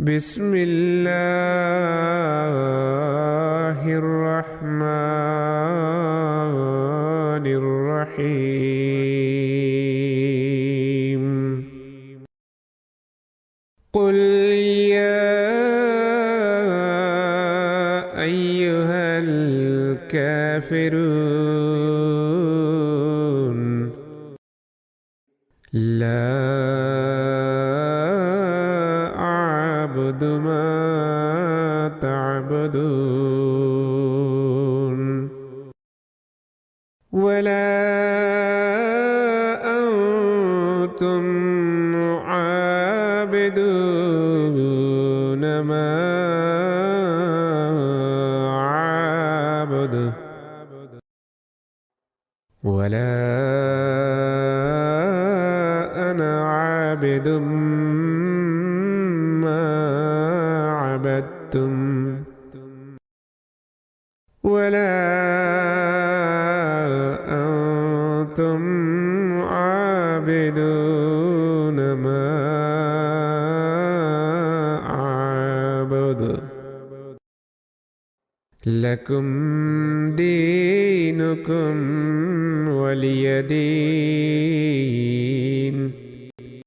بسم الله الرحمن الرحيم. قل يا أيها الكافرون لا تعبدون ولا أنتم عابدون ما عابد ولا أنا عابد ما ولا أنتم عابدون ما أعبد. لكم دينكم ولي دين.